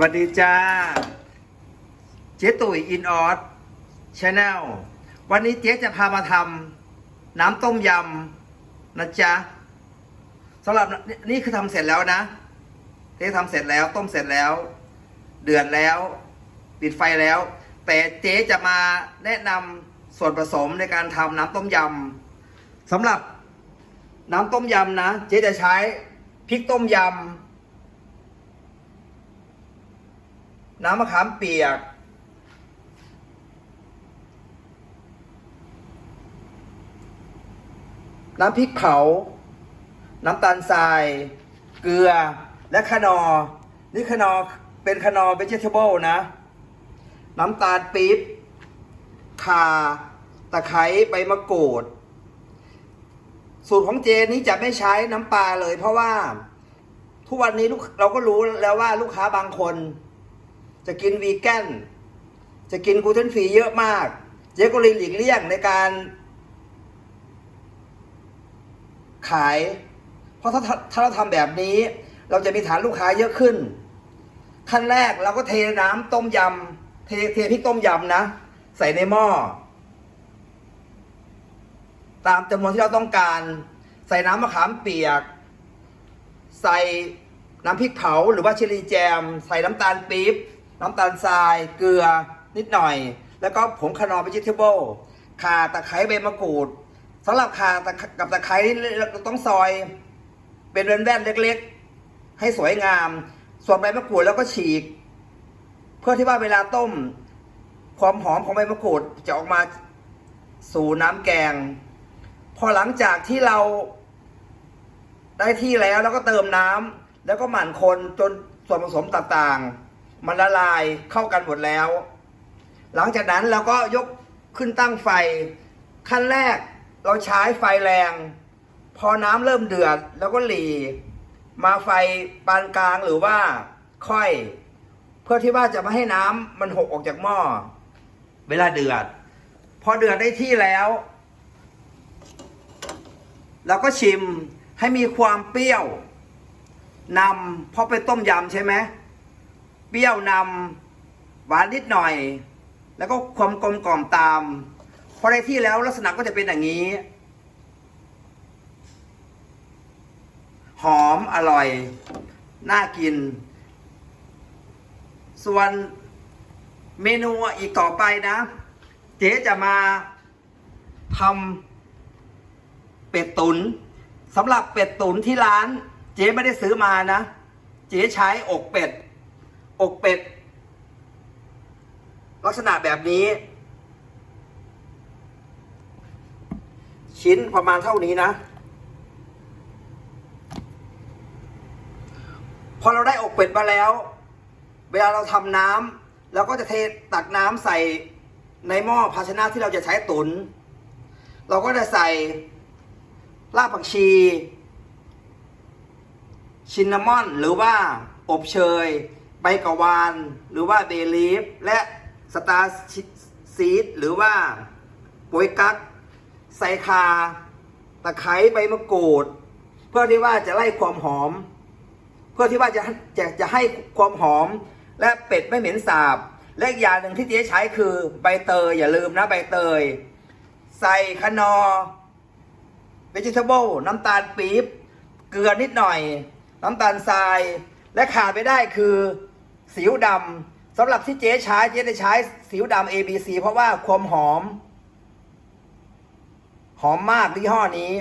วัสดีจ้า เจ๊ตุ๋ยอินออสชาแนลวันนี้เจ๊จะพามาทำน้ำต้มยำนะจ๊ะสำหรับนี่คือทำเสร็จแล้วนะ เจ๊ทำเสร็จแล้วต้มเสร็จแล้ว เดือดแล้ว ปิดไฟแล้ว แต่เจ๊จะมาแนะนำส่วนผสมในการทำน้ำต้มยำสำหรับน้ำต้มยำนะ เจ๊จะใช้พริกต้มยำ น้ำมะขามเปียก น้ำพริกเผา น้ำตาลทราย เกลือ และขนอ นี่ขนอเป็นขนอเ e จ e ทเบิลนะ น้ำตาลปี๊บข่า ตะไคร้ใบมะกรูด สูตรของเจนี้จะไม่ใช้น้ำปลาเลย เพราะว่า ทุกวันนี้ลูกเราก็รู้แล้วว่าลูกค้าบางคน จะกินวีแกนจะกินกูเตนฟรีเยอะมาก เจ๊ก็เลยหลีกเลี่ยงในการ ขาย เพราะถ้าถ้าเราทำแบบนี้ เราจะมีฐานลูกค้าเยอะขึ้น ขั้นแรกเราก็เทน้ำต้มยำเทเทพริกต้มยำนะ ใส่ในหม้อตามจำนวนที่เราต้องการ ใส่น้ำมะขามเปียก ใส่น้ำพริกเผาหรือว่าชิลลีแจม ใส่น้ำตาลปี๊บ น้ำตาลทราย เกลือนิดหน่อย แล้วก็ผงคานอร์เ e จ e ทเบิลข่าตะไคร้ใบมะกรูดสำหรับข่ากับตะไคร้นี่เราต้องซอย เป็นแว่นๆเล็กๆ ให้สวยงาม ส่วนใบมะกรูดแล้วก็ฉีก เพื่อที่ว่าเวลาต้ม ความหอมของใบมะกรูดจะออกมาสู่น้ำแกง พอหลังจากที่เราได้ที่แล้วแล้วก็เติมน้ำแล้วก็หมั่นคนจนส่วนผสมต่างๆ มันละลายเข้ากันหมดแล้ว หลังจากนั้นเราก็ยกขึ้นตั้งไฟ ขั้นแรกเราใช้ไฟแรง พอน้ำเริ่มเดือดแล้วก็หลีมาไฟปานกลางหรือว่าค่อย เพื่อที่ว่าจะไม่ให้น้ำมันหกออกจากหม้อ เวลาเดือด พอเดือดได้ที่แล้วเราก็ชิมให้มีความเปรี้ยวนำเพราะเป็นต้มยำใช่ไหม เปรี้ยวนำหวานนิดหน่อย แล้วก็ความกลมกล่อมตาม พอได้ที่แล้วลักษณะก็จะเป็นอย่างนี้ หอมอร่อย น่ากิน ส่วนเมนูอีกต่อไปนะ เจ๊จะมาทำเป็ดตุนสำหรับเป็ดตุนที่ร้าน เจ๊ไม่ได้ซื้อมานะ เจ๊ใช้อกเป็ด อกเป็ด ลักษณะแบบนี้ ชิ้นประมาณเท่านี้นะพอเราได้อกเป็ดมาแล้ว เวลาเราทำน้ำเราก็จะเทตักน้ำใส่ในหม้อภาชนะที่เราจะใช้ตุน เราก็จะใส่รากผักชี ชินนามอนหรือว่าอบเชย ใบกวาน หรือว่าเบลีฟ และสตาร์ซีดหรือว่าปุ๋ยกักใส่คา ตะไคร้ใบมะกรูด เพื่อที่ว่าจะไล่ความหอม เพื่อที่ว่าจะจะจะให้ความหอม และเป็ดไม่เหม็นสาบ และอีกอย่างหนึ่งที่เจ๊ใช้คือใบเตยอย่าลืมนะใบเตย ใส่คนอ vegetable น้ำตาลปี๊บเกลือนิดหน่อย น้ำตาลทราย และขาดไม่ได้คือ สิวดำสำหรับที่เจ๊ใช้เจ๊ได้ใช้สิวดำ ABC เพราะว่าความหอม หอมมากยี่ห้อนี้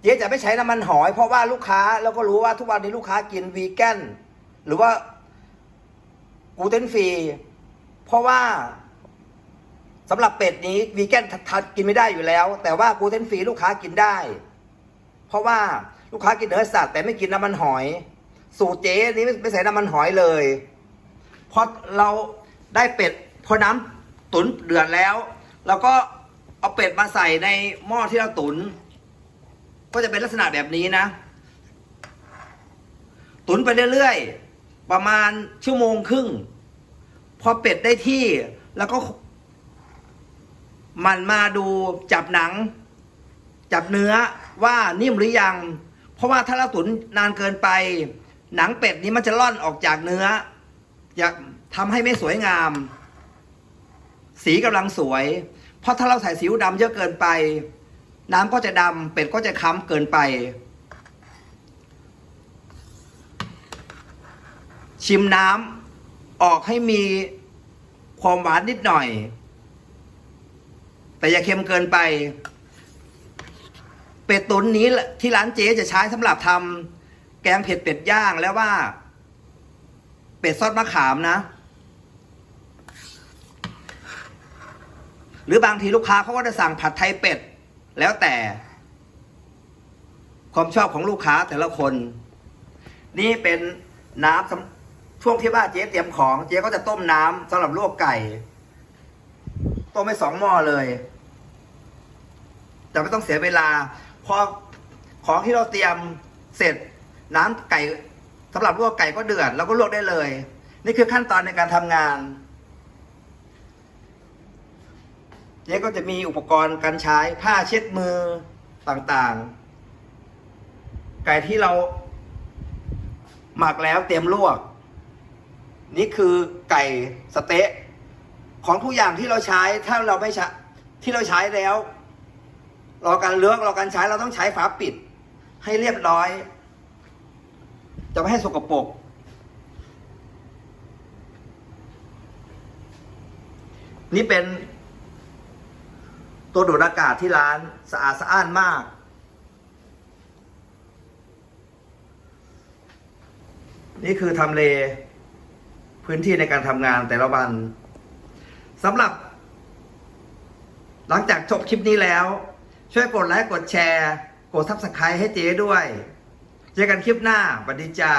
เจ๊จะไม่ใช้น้ำมันหอย เพราะว่าลูกค้าเราก็รู้ว่าทุกวันนี้ลูกค้ากินวีแกนหรือว่ากูเตนฟรีเพราะว่าสำหรับเป็ดนี้วีแกนทัดกินไม่ได้อยู่แล้ว แต่ว่ากูเตนฟรีลูกค้ากินได้ เพราะว่าลูกค้ากินเนื้อสัตว์แต่ไม่กินน้ำมันหอย สูตรเจ๊นี้ไม่ใส่น้ำมันหอยเลย พอเราได้เป็ดพอน้ำตุ๋นเดือดแล้วเราก็เอาเป็ดมาใส่ในหม้อที่เราตุ๋นก็จะเป็นลักษณะแบบนี้นะ ตุ๋นไปเรื่อยๆ ประมาณชั่วโมงครึ่ง พอเป็ดได้ที่แล้วก็ มันมาดูจับหนัง จับเนื้อว่านิ่มหรือยัง เพราะว่าถ้าเราตุ๋นนานเกินไป หนังเป็ดนี้มันจะล่อนออกจากเนื้อ อย่าทำให้ไม่สวยงาม สีกำลังสวย เพราะถ้าเราใส่สีดำเยอะเกินไป น้ำก็จะดำเป็ดก็จะค้ำเกินไป ชิมน้ำออกให้มีความหวานนิดหน่อย แต่อย่าเค็มเกินไป เป็ดตุ๋นนี้ที่ร้านเจ๊จะใช้สำหรับทำแกงเผ็ดเป็ดย่างแล้วว่า เป็ดซอสมะขามนะ หรือบางทีลูกค้าเขาก็จะสั่งผัดไทยเป็ด แล้วแต่ ความชอบของลูกค้าแต่ละคน นี่เป็นน้ำช่วงที่ว่าเจ๊เตรียมของเจ๊ก็จะต้มน้ำสำหรับลวกไก่ ต้มไปสองหม้อเลยแต่ไม่ต้องเสียเวลาพอของที่เราเตรียมเสร็จน้ำไก่ สำหรับลวกไก่ก็เดือดเราก็ลวกได้เลย นี่คือขั้นตอนในการทำงานเจ๊ก็จะมีอุปกรณ์การใช้ผ้าเช็ดมือต่างๆ ไก่ที่เราหมักแล้วเตรียมลวก นี่คือไก่สเต๊ะ ของทุกอย่างที่เราใช้ถ้าเราไม่ใช้ที่เราใช้แล้วรอการเลือกรอการใช้เราต้องใช้ฝาปิด ให้เรียบร้อย จะไม่ให้สกปรกนี่เป็น ตัวดูดอากาศที่ร้านสะอาดสะอ้านมาก นี่คือทำเลพื้นที่ในการทำงานแต่ละวันสำหรับ หลังจากจบคลิปนี้แล้ว ช่วยกดไลค์กดแชร์ กดซับสไครต์ให้เจ๊ด้วย เจอกันคลิปหน้าสวัสดีจ้า